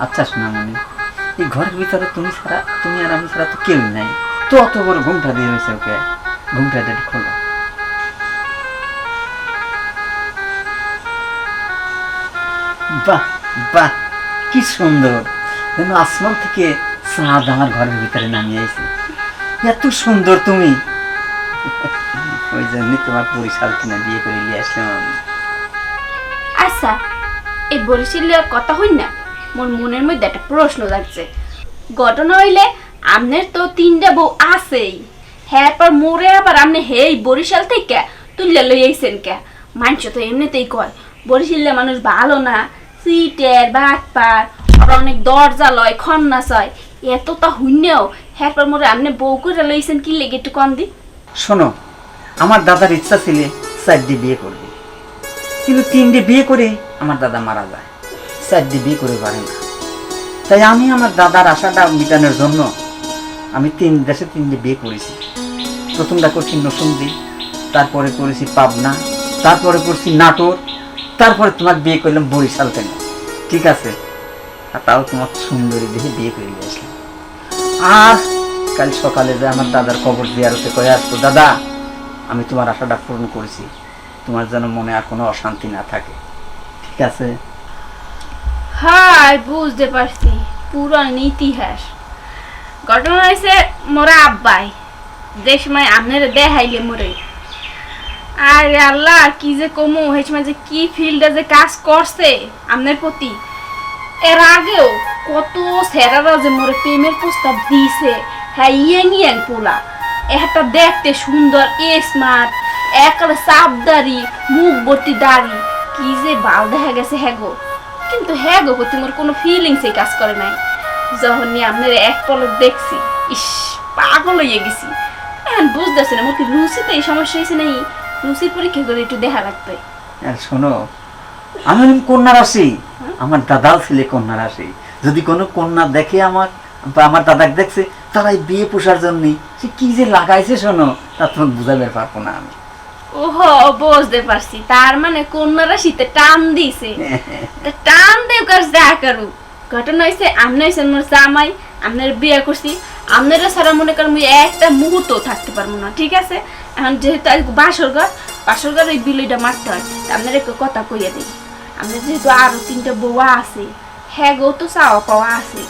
আচ্ছা সোনামণি এই ঘরের ভিতরে তুমি ছাড়া তুমি আর আমি ছাড়া তো কেউ নাই। তো অত বড় ঘুমটা দিয়ে রয়েছে ওকে? ঘুমটা একটু খোলো। বাহ বাহ, কি সুন্দর। যেন আসমান থেকে চাঁদ আমার ঘরের ভিতরে নামিয়ে আইছে। এত সুন্দর তুমি। ওই জন্যই তোমার পরিশাল কিনা বিয়ে করে নিয়ে আসলাম আমি। আচ্ছা এই বরিশালের কথা হই না? মোর মনের মধ্যে একটা প্রশ্ন লাগছে ঘটনা হইলে আমনের তো তিনটা বউ আছেই। হ্যাঁ পর মোরে আবার আমনে হেই বরিশাল থেকে তুললে লই আইছেন কে? মানুষ তো এমনিতেই কয় বরিশালে মানুষ ভালো না, সিটের বাঘ পার অনেক দরজা লয়, খন্না চয়, এত তা হুইনেও হ্যাঁ মোরে আমনে বউ করে লইছেন কি লেগে একটু কম দি? শোনো, আমার দাদার ইচ্ছা ছিল চারটি বিয়ে করবে। কিন্তু তিনটে বিয়ে করে আমার দাদা মারা যায়। চারটি বিয়ে করে পারে না। তাই আমি আমার দাদার আশাটা মিটানোর জন্য আমি তিন দেশে তিনটে বিয়ে করেছি। প্রথমটা করছি নসুন্দি তারপরে করেছি পাবনা, তারপরে করছি নাটোর, তারপরে তোমার বিয়ে করলাম বরিশাল থেকে। ঠিক আছে? আর তাও তোমার সুন্দরী দেখে বিয়ে করে আসলাম। আর কাল সকালে যে আমার দাদার কবর দিয়ারতে কয়ে আসতো দাদা, আমি তোমার আশাটা পূরণ করেছি। তোমার যেন মনে আর কোনো অশান্তি না থাকে। ঠিক আছে? হাই বুঝতে পারছি। পুরান ইতিহাস। ঘটনা হয়েছে মোরা আব্বাই। যে সময় আপনার দেখাইলে মোরে। আর আল্লাহ, কি যে কমু সেই সময় যে কি ফিল্ডে যে কাজ করছে আপনার প্রতি। এর আগেও কত স্যারারা যে মোরে প্রেমের প্রস্তাব দিছে। হ্যাঁ ইয়াং ইয়াং পোলা। একটা দেখতে সুন্দর, এ স্মার্ট একালে সাবদারি মুখ ভর্তি দাড়ি। কি যে বাল দেখা গেছে হ্যাঁ গো। কিন্তু হ্যাঁ গো প্রতি মোর কোনো ফিলিংসই কাজ করে নাই। যখন নিয়ে আপনার এক পলক দেখছি ইস পাগল হয়ে গেছি। এখন বুঝতেছি না মোর কি রুচিতে এই সমস্যা হয়েছে নাই রুচির পরীক্ষা করে একটু দেখা আর শোনো আমি কন্যা রাশি আমার দাদাও ছেলে কন্যা রাশি। যদি কোনো কন্যা দেখে আমার বা আমার দাদাকে দেখছে তারাই বিয়ে পোষার জন্য সে কি যে লাগাইছে শোনো তা তোমাকে বুঝাবে পারব না আমি। ওহো, বুঝতে পারছি। তার মানে কন্যারা শীতে টান দিছে। টান দেব কাজ যা করু ঘটনা হয়েছে আমনে হয়েছে মোর জামাই আপনার বিয়ে করছি। আপনারা সারা মনে করেন একটা মুহূর্ত থাকতে পারব না, ঠিক আছে? এখন যেহেতু বাসর ঘর বাসর ঘর ওই বিলইটা মারতে হয়। আপনার একটু কথা কইয়া দিই আপনার যেহেতু আরও তিনটা বউয়া আছে হ্যাঁ গো, তো চাওয়া পাওয়া আছে।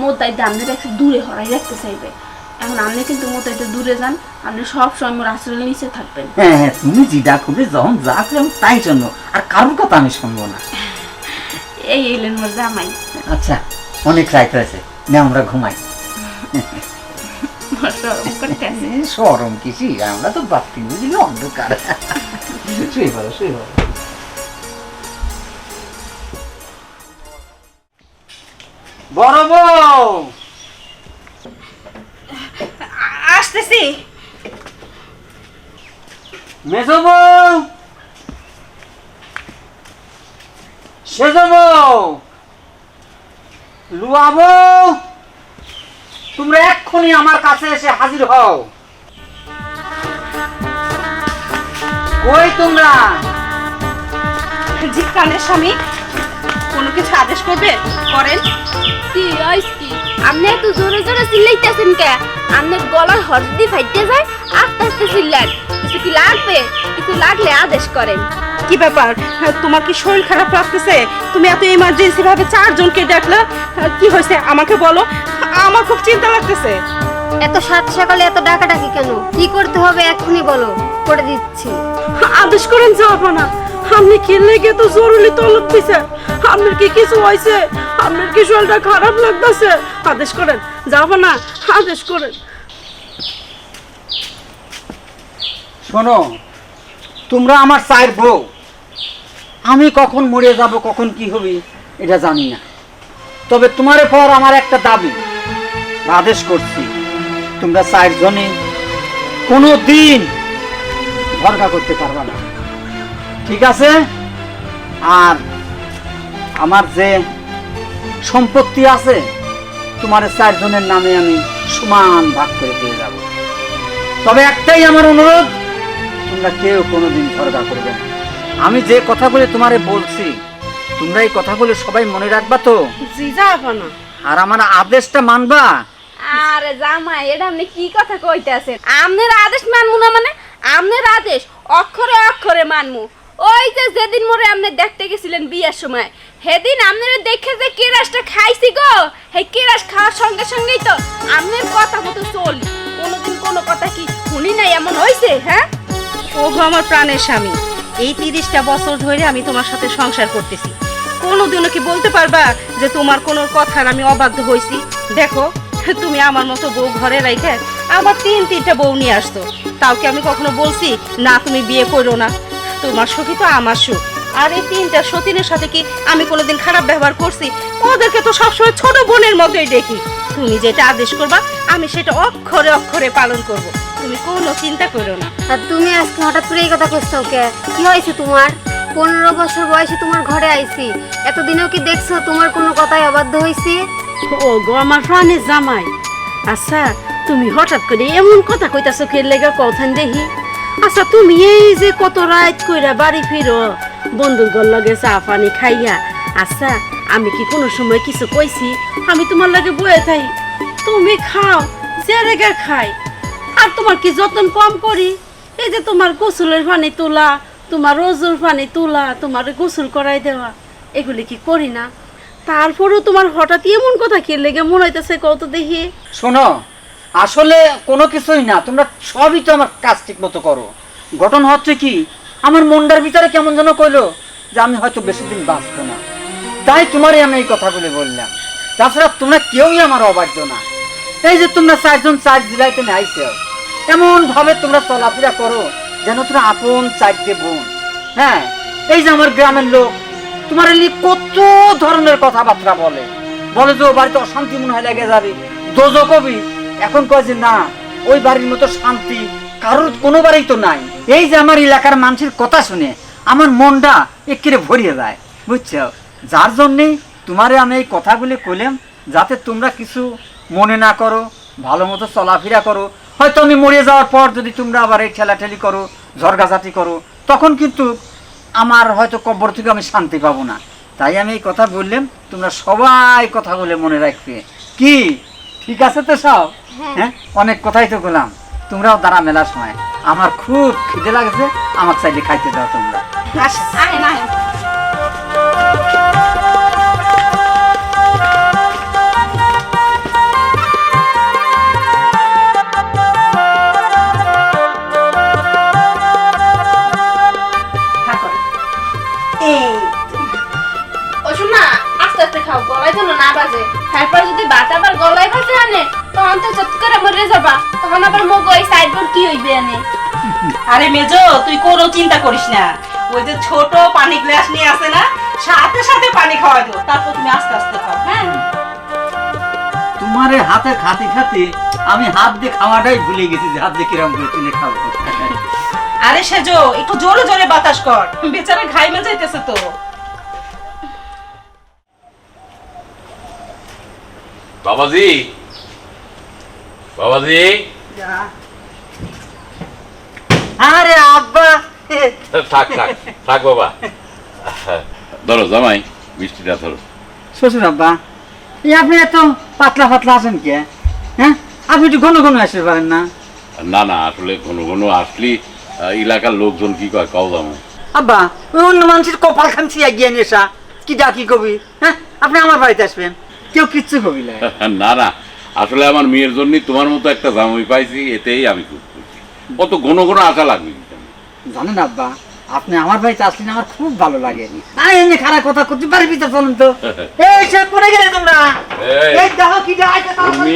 মোতাই আপনার একটু দূরে হরাই রাখতে চাইবে। এখন আপনি কিন্তু মোতাইতে দূরে যান আপনি সব সময় মোর আশ্রয়ের নিচে থাকবেন। হ্যাঁ হ্যাঁ তুমি যেটা করবে যখন যা করবে আমি তাই জন্য আর কারোর কথা আমি শুনব না। এই এলেন মোর জামাই। আচ্ছা অনেক রাত হয়েছে না আমরা ঘুমাই। সরম কিছু আমরা তো বাপ্পি বুঝলি অন্ধকার। শুয়ে পড়ো শুয়ে পড়ো। বড় বউ! আসতেছি। মেজ বউ সেজ বউ লুয়া বউ তোমরা এক্ষুনি আমার কাছে এসে হাজির হও। কই তোমরা? জি কানের স্বামী কোনো কিছু আদেশ করবে? করেন। কি আইস কি? আপনি এত জোরে জোরে চিল্লাইতেছেন কে? আপনার গলার হরদি ফাইটে যায় আস্তে আস্তে চিল্লান কিছু কি লাগবে? কিছু লাগলে আদেশ করেন। কি ব্যাপার? তোমার কি শরীর খারাপ লাগতেছে? তুমি এত ইমার্জেন্সি ভাবে চারজনকে ডাকলা কি হয়েছে? আমাকে বলো। আমার খুব চিন্তা লাগতেছে। এত সাত সকালে এত ডাকাডাকি কেন? কি করতে হবে এক্ষুনি বলো। করে দিচ্ছি। আদেশ করেন যাব না আপনি কি লেগে তো জরুরি তলব দিছে আপনার কি কিছু হয়েছে আপনার কি শরীরটা খারাপ লাগতেছে? আদেশ করেন। যাব না। আদেশ করেন। শোনো, তোমরা আমার চায়ের বউ। আমি কখন মরে যাব, কখন কি হবে, এটা জানি না। তবে তোমার পর আমার একটা দাবি। আদেশ করছি, তোমরা চায়ের জনে কোনো দিন ভরকা করতে পারবে না। ঠিক আছে? আর আমার যে সম্পত্তি আছে তোমার চারজনের নামে আমি সমান ভাগ করে দিয়ে যাব। তবে একটাই আমার অনুরোধ তোমরা কেউ কোনোদিন ঝগড়া করবে না। আমি যে কথাগুলি তোমারে বলছি তোমরা এই কথাগুলো সবাই মনে রাখবা তো? জি আর আমার আদেশটা মানবা? আরে জামাই এটা আপনি কি কথা কইতেছেন? আপনার আদেশ মানমু না মানে? আপনার আদেশ অক্ষরে অক্ষরে মানমু ওই যে যেদিন মোরে আপনি দেখতে গেছিলেন বিয়ের সময়, সেদিন আপনারা দেখে যে কেরাসটা খাইছি গো। সেই কেরাস খাওয়ার সঙ্গে সঙ্গেই তো আপনার কথা মতো চলি। কোনোদিন কোনো কথা কি শুনি নাই, এমন হইছে হ্যাঁ? ওগো আমার প্রাণের স্বামী, এই তিরিশটা বছর ধরে আমি তোমার সাথে সংসার করতেছি। কোনোদিনও কি বলতে পারবা যে তোমার কোনো কথার আমি অবাধ্য হয়েছি দেখো, তুমি আমার মতো বউ ঘরে রাইখে আমার তিন তিনটা বউ নিয়ে আসতো তাও কি আমি কখনো বলছি, না, তুমি বিয়ে করো না তোমার সুখী তো আমার সুখ। আর এই তিনটা সতীনের সাথে কি আমি কোনোদিন খারাপ ব্যবহার করছি? ওদেরকে তো সবসময় ছোট বোনের মতোই দেখি। তুমি যেটা আদেশ করবা আমি সেটা অক্ষরে অক্ষরে পালন করব। তুমি কোনো চিন্তা করো না। আর তুমি আজকে হঠাৎ করে এই কথা করছ কে? কি হয়েছে তোমার? পনেরো বছর বয়সে তোমার ঘরে আইছি। এতদিনেও কি দেখছ তোমার কোনো কথাই অবাধ্য হয়েছি ও গো আমার প্রাণের জামাই। আচ্ছা তুমি হঠাৎ করে এমন কথা কইতাছো কে? লেগে কথা দেখি। আচ্ছা তুমি এই যে কত রাত কইরা বাড়ি ফিরো? বন্ধুর লগে চা পানি খাইয়া। আচ্ছা আমি কি কোনো সময় কিছু কইছি? আমি তোমার লাগে বয়ে থাই। তুমি খাও, যে রেগে খাই। আর তোমার কি যত্ন কম করি? এই যে তোমার গোসলের পানি তোলা, তোমার রোজুর পানি তোলা, তোমার গোসল করাই দেওয়া, এগুলি কি করি না? তারপরেও তোমার হঠাৎ এমন কথা কি লেগে মনে হইতেছে কত দেখি? শোনো আসলে কোনো কিছুই না, তোমরা সবই তো আমার কাজ ঠিক মতো করো। ঘটনা হচ্ছে কি, আমার মনটার ভিতরে কেমন যেন কইলো যে আমি হয়তো বেশি দিন বাঁচবো না। তাই তোমারই আমি এই কথাগুলো বললাম। তাছাড়া তোমরা কেউই আমার অবাধ্য না। এই যে তোমরা চারজন চার জেলায় তুমি আইসো এমন ভাবে তোমরা চলাফেরা করো যেন তোমরা আপন চারটে বোন। হ্যাঁ এই যে আমার গ্রামের লোক, তোমার এলি কত ধরনের কথাবার্তা বলে। বলে যে ও বাড়িতে অশান্তি মনে হয় লেগে যাবে। দোজো কবি এখন কয় যে না, ওই বাড়ির মতো শান্তি, কারোর কোনো বাড়িই তো নাই। এই যে আমার এলাকার মানুষের কথা শুনে আমার মনটা একেরে ভরিয়ে যায় বুঝছ? যার জন্যে তোমারে আমি এই কথাগুলি কইলাম, যাতে তোমরা কিছু মনে না করো, ভালো মতো চলাফেরা করো। হয়তো আমি মরে যাওয়ার পর যদি তোমরা আবার এই ঠেলাঠেলি করো ঝরগাঝাটি করো, তখন কিন্তু আমার হয়তো কব্বর থেকে আমি শান্তি পাবো না। তাই আমি এই কথা বললাম, তোমরা সবাই কথা বলে মনে রাখবে। কি? ঠিক আছে তো সব? হ্যাঁ। অনেক কথাই তো বললাম। তোমরাও দাঁড়া মেলার সময়। আমার খুব খিদে লাগছে আমার চাইলে খাইতে দাও তোমরা। আস্তে খাও গলায় যেন না বাজে। তারপর যদি ভাত আবার গলায় বাজে আনে তখন তো চট করে মরে যাবা। তখন আবার মগ ওই সাইড বোর্ড কি হইবে আনে আরে মেজো তুই কোনো চিন্তা করিস না। ওই যে ছোট পানি গ্লাস নিয়ে আসে না সাথে সাথে পানি খাওয়াই দেবো। তারপর তুমি আস্তে আস্তে খাও। হ্যাঁ। তোমার হাতে খাতে খাতে আমি হাত দিয়ে খাওয়াটাই ভুলে গেছি যে হাত দিয়ে কিরম করে তুলে খাব। আরে সেজো একটু জোরে জোরে বাতাস কর। বেচারা ঘাইমে যাইতেছে তো। বাবাজি বাবাজি? আরে আব্বা। থাক থাক থাক বাবা। ধরো জামাই মিষ্টিটা ধরো। শ্বশুর আব্বা এই আপনি এত পাতলা পাতলা আছেন কে? হ্যাঁ? আপনি একটু ঘন ঘন আসতে পারেন না। না না আসলে কোনো কোনো আসলি এলাকার লোকজন কি কয় কাউ জামাই। আব্বা ওই অন্য মানুষের কপাল খামছি এগিয়ে নিয়ে এসা। কি ডাকি কবি? হ্যাঁ? আপনি আমার বাড়িতে আসবেন। কেউ কিচ্ছু কবি না না আসলে আমার মেয়ের জন্যই তোমার মতো একটা জামাই পাইছি এতেই আমি খুব খুশি। কত ঘন ঘন আশা লাগবে জানেন আব্বা আপনি আমার বাড়িতে আসলেন আমার খুব ভালো লাগে। আরে এমনি খারাপ কথা করতে পারবি তো চলুন তো। এই সব করে গেলে তোমরা। এই। দেখো কি তুমি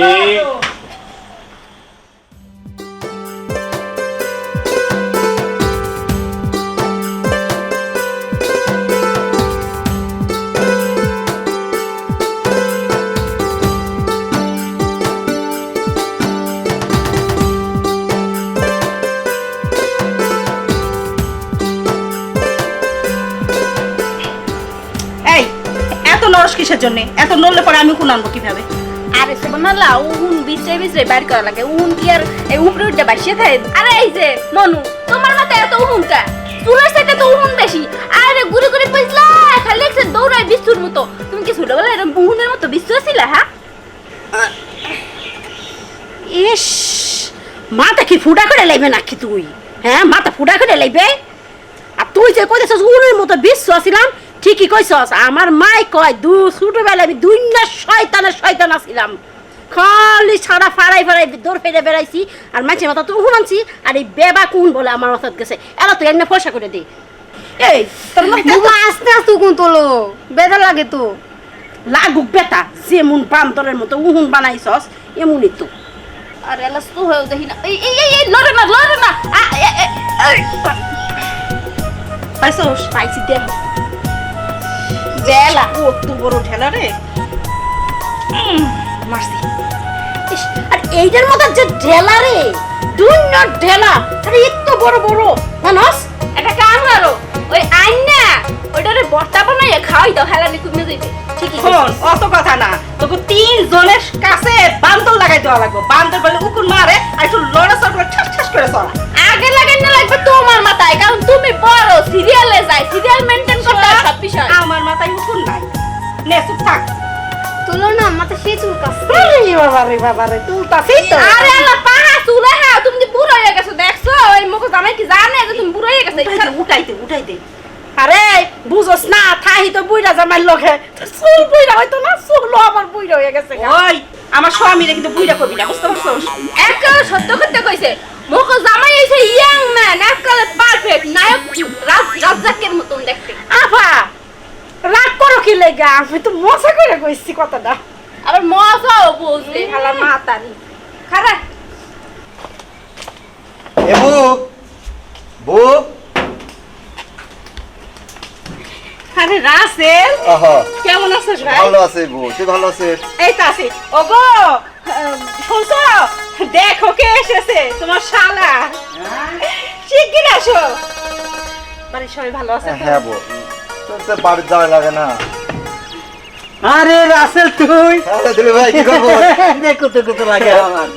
কিসের জন্য? এত নড়লে পরে আমি কোন আনব কীভাবে? আরে সে বানালা উহুন বিচে বিচে বাইর করা লাগে। উহুন কি আর এই উপরে উঠে বাসিয়ে থাকে? আরে এই যে মনু তোমার মাথায় এত উহুন কা? চুলের সাথে তো উহুন বেশি। আরে গুড়ি গুড়ি পয়সা খালি একসে দৌড়ায় বিস্তুর মতো। তুমি কি ছোটবেলায় এরকম উহুনের মতো বিস্তু ছিলে হ্যাঁ? ইস মাথা কি ফুটা করে লাইবে নাকি তুই? হ্যাঁ মাথা ফুটা করে লাইবে? আর তুই যে কইতেছস উনের মতো বিশ্ব ছিলাম ঠিকই কইছস আমার মাই কয় দু ছোটবেলায় আমি দুই না শয়তানের শয়তান ছিলাম খালি ছাড়া ফাড়াই ফাড়াই দৌড় ফেলে বেড়াইছি আর মাছের মাথা তো উহুন আনছি আর এই বেবা কোন বলে আমার মাথাত গেছে? এলা তুই এমনি পয়সা করে দে। এই তোর আস্তে আস্তে কোন তোলো বেদা লাগে তো। লাগুক বেটা যেমন বান্দরের মতো উহুন বানাইছস এমনই তো। আর এলা তো হয়েও দেখি না। এই এই এই, লড়ে না লড়ে না। পাইছস? পাইছি দেখ কত বড় রে। মারছি। আর এইটার মতো যে ঢেলা রে দুই ঢেলা আরে এত বড় বড়। মানুষ একটা কাম করো ওই আইন না ওইটারে বর্তা বানাইয়া খাওয়াই দাও হেলানি কমে যাইবে ঠিকই শোন অত কথা না। তোকে তিন জনের কাছে বান্দর লাগাই দেওয়া লাগবে। বান্দর বলে উকুন মারে আর একটু লড়ে চড়ে ঠাস ঠাস করে চড়া বড় সিরিয়ালে যাই সিরিয়াল মেনটেন করতে হয় সব বিষয়। আমার মাথায় উকুন নাই। নে চুপ থাক। তোলো না মাথা সেই চুল কাছে আরে বাবা রে বাবা রে তুলতাছি তো। আরে আল্লাহ পাহা চুলে হ্যাঁ তুমি বুড়ো হয়ে গেছো দেখছ? ওই মুখ জামাই কি জানে যে তুমি বুড়ো হয়ে গেছো? উঠাইতে উঠাইতে উঠাইতে আরে বুঝোস না থাহি তো বুইরা জামাই লগে। চুল বুইরা হয়তো না চুল আমার বুইরা হয়ে গেছে ওই। আমার স্বামীরে কিন্তু বুইরা করবি না বুঝতে পারছস? একেবারে সত্য করতে কইছে। মুখ জামাই এসে ইয়াং ম্যান একেবারে পারফেক্ট নায়ক রাজ রাজ্জাকের মতন দেখতে। আফা রাগ করো কি লেগা? আমি তো মজা করে কইছি কথাটা। আবার মজাও বলছে খালা মাতারি। খারা। এ বউ বউ। আরে রাসেল কেমন আছিস ভাই? ভালো আছে বউ তুই ভালো আছিস? এই তো আছি। ওগো শুনছো? দেখো কে এসেছে তোমার শালা। শিগগির আসো। বাড়ির সবাই ভালো আছে হ্যাঁ বউ তোর তো বাড়ির যাওয়া লাগে না। আরে রাসেল তুই? আরে দিলে ভাই কি করব দেখো তো কত লাগে আমার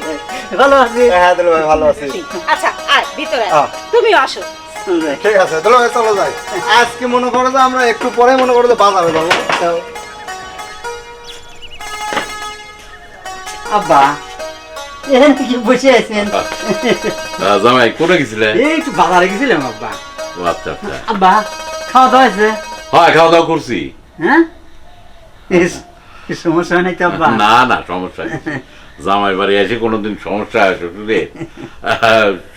ভালো আছি? হ্যাঁ দিলে ভাই ভালো আছি। আচ্ছা আয় ভিতরে। তুমিও আসো। ঠিক আছে দিলে ভাই চলো যাই। আজকে মনে করো যে আমরা একটু পরে মনে করো যে বাজারে যাব। আব্বা এখান থেকে বসে আছেন। আহ, জামাই কোনে গেছিলে? এই একটু বাজারে গেছিলাম আব্বা। আচ্ছা আচ্ছা। আব্বা খাওয়া দাওয়া হয়েছে হয় খাওয়া দাওয়া করছি। হ্যাঁ? সমস্যা নাই তো আব্বা? না না সমস্যা। জামাই বাড়ি এসে কোনোদিন সমস্যা হয় শ্বশুরে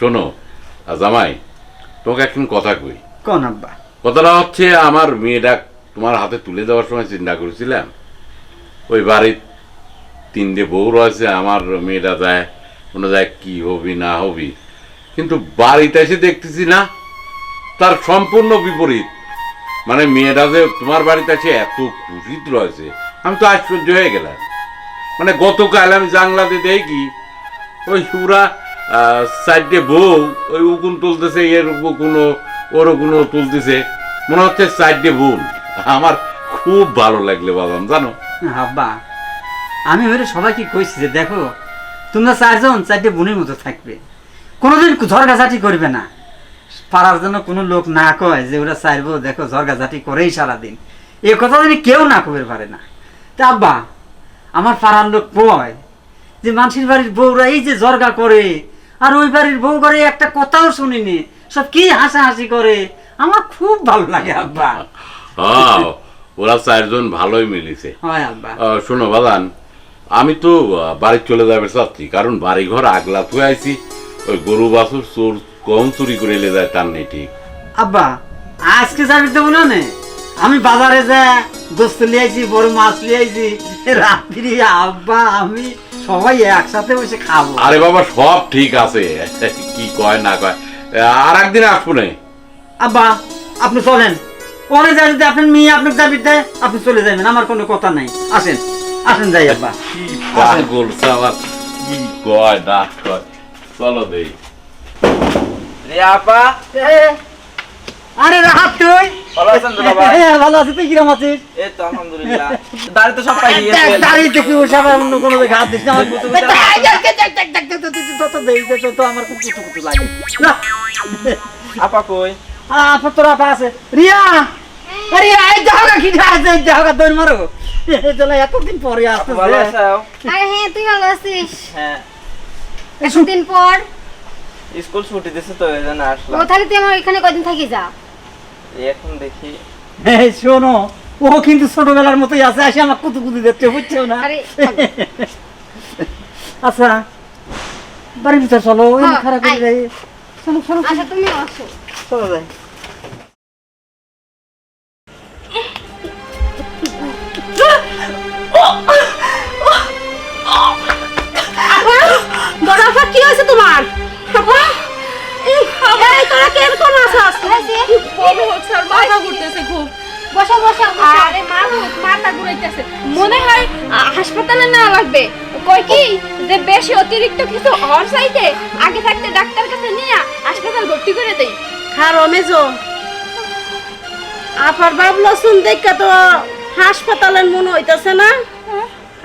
শোনো জামাই তোমাকে একদিন কথা কই। কোন আব্বা? কথাটা হচ্ছে আমার মেয়েটা তোমার হাতে তুলে দেওয়ার সময় চিন্তা করেছিলাম। ওই বাড়ির তিনটে বউ রয়েছে, আমার মেয়েটা যায় কোনো যায় কি হবি, না হবি। কিন্তু বাড়িতে এসে দেখতেছি না, তার সম্পূর্ণ বিপরীত। মানে মেয়েটা যে তোমার বাড়িতে আছে, এত খুশিত রয়েছে। আমি তো আশ্চর্য হয়ে গেলাম। মানে গতকাল আমি জানলাতে দেখি, ওই সুরা সাইডে বউ, ওই উকুন তুলতেছে, এর উকুনো ওর উকুনো তুলতেছে। মনে হচ্ছে সাইডে বোন। আমার খুব ভালো লাগলে বাবাম জানো? আমি ওরে সবাইকে কইছি যে দেখো তোমরা চারজন চারটে বোনের মতো থাকবে। কোনোদিন ঝড়গাঝাটি করবে না। পাড়ার জন্য কোনো লোক না কয় যে ওরা চাইব দেখো ঝড়গাঝাটি করেই সারাদিন। এ কথা যদি কেউ না কবে পারে না। তা আব্বা আমার পাড়ার লোক কয় যে মানুষের বাড়ির বউরা এই যে জর্গা করে আর ওই বাড়ির বউ করে একটা কথাও শুনিনি সব কি হাসাহাসি করে? আমার খুব ভালো লাগে আব্বা। ওরা চারজন ভালোই মিলিছে। হয় আব্বা। শোনো বাদান আমি তো বাড়ি চলে যাবে চাচ্ছি কারণ বাড়ি ঘর আগলা থুয়ে আইছি। ওই গরু বাছুর চোর কম চুরি করে এলে যায় তার নেই ঠিক। আব্বা আজকে যাবি তো মনে নেই আমি বাজারে যা গোস্ত লিয়েছি বড় মাছ লিয়েছি রাত্রি আব্বা আমি সবাই একসাথে বসে খাব। আরে বাবা সব ঠিক আছে। কি কয় না কয়। আর একদিন আসব না। আব্বা আপনি চলেন। পরে যাই যদি আপনার মেয়ে আপনার দেয় আপনি চলে যাবেন আমার কোনো কথা নাই। আসেন। আসেন যাই আব্বা কি পাগল সালা কি কয় না কয় চলো দেই রে আপা আরে রাহাত তুই ভালো আছেন তো বাবা হ্যাঁ ভালো আছি তুই কিরম আছিস এই তো আলহামদুলিল্লাহ দাড়ি তো সব পাই গিয়েছে দাড়ি দেখি ও সব অন্য কোনো জায়গা হাত দিস না আমার কুতু তো দেই তো তো আমার খুব কুতু কুতু লাগে আপা কই আপা তোর আপা রিয়া এই জায়গা কি আছে দৌড় মারো। চলে এতদিন পরে আপু ভালো আছো? আরে হ্যাঁ তুই ভালো আছিস? হ্যাঁ। এতদিন পর। স্কুল ছুটি দিছে তো এই জন্য ও তাহলে তুই আমার এখানে কদিন থাকি যা। এখন দেখি। এই শোনো ও কিন্তু ছোটবেলার মতোই আছে আসে আমার কুতু কুতু দেখতে বুঝছ না? আরে, আচ্ছা বাড়ির ভিতর চলো এই হ্যাঁ, খারাপ হয়ে। যায় চলো চলো আচ্ছা তুমি আসো। চলো যাই। বড় হচ্ছে আর মাথা ঘুরতেছে খুব। বসো বসো। আরে মাহুত মাথা ঘুরাইতেছে। মনে হয় হাসপাতালে না লাগবে। কই কি? যে বেশি অতিরিক্ত কিছু হওয়ার চাইতে আগে থাকতে ডাক্তার কাছে নিয়ে হাসপাতাল ভর্তি করে দেই। খারো মেজো আপার বাবলা শুন দেখা তো হাসপাতালের মনে হইতাছে না।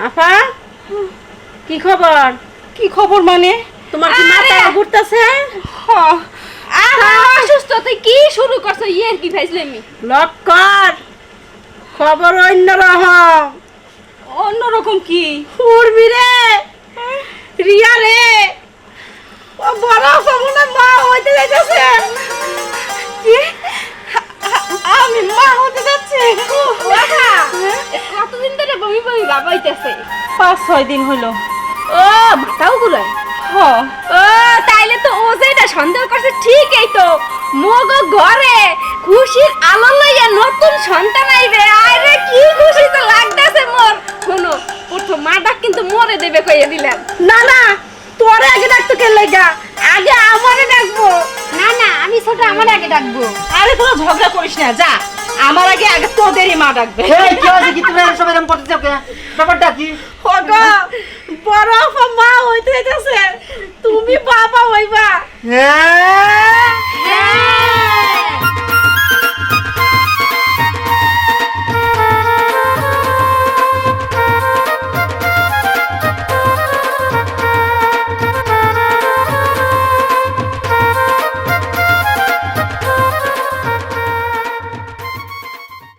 আপা কি খবর? কি খবর মানে? তোমার কি! মাথা ঘুরতেছে? অসুস্থ তুই কি শুরু করছ? ইয়ের কি ফাইজলেমি লক্কর খবর অন্য রকম অন্যরকম কি? উর্মি রে রিয়া রে। ও বড় সমুনা মা হইতে যাইতেছে। কি? আমি মা হতে যাচ্ছি। কতদিন ধরে বমি বমি বাবাইতেছে পাঁচ ছয় দিন হইল ও মাথাও ঘুরায়। ও! তাইলে তো ও যেটা সন্দেহ করছে ঠিকই তো। মগ ঘরে খুশির আলো লইয়া নতুন সন্তান আইবে। আরে কি খুশি তো লাগতেছে মোর। শোনো প্রথম মাটা কিন্তু মরে দেবে কইয়া দিলাম। না না তোরে আগে ডাকতো কে লেগা আগে আমারে ডাকবো। না না আমি ছোট আমার আগে ডাকবো। আরে তোরা ঝগড়া করিস না যা। আমার আগে আগে তোদেরই মা ডাকবে। এই কি আছে কি? তুমি সবাই এরকম করতে কে? ব্যাপারটা কি? ওগো বড় আপা মা হইতে যাচ্ছে তুমি বাবা হইবা। হ্যাঁ। হ্যাঁ।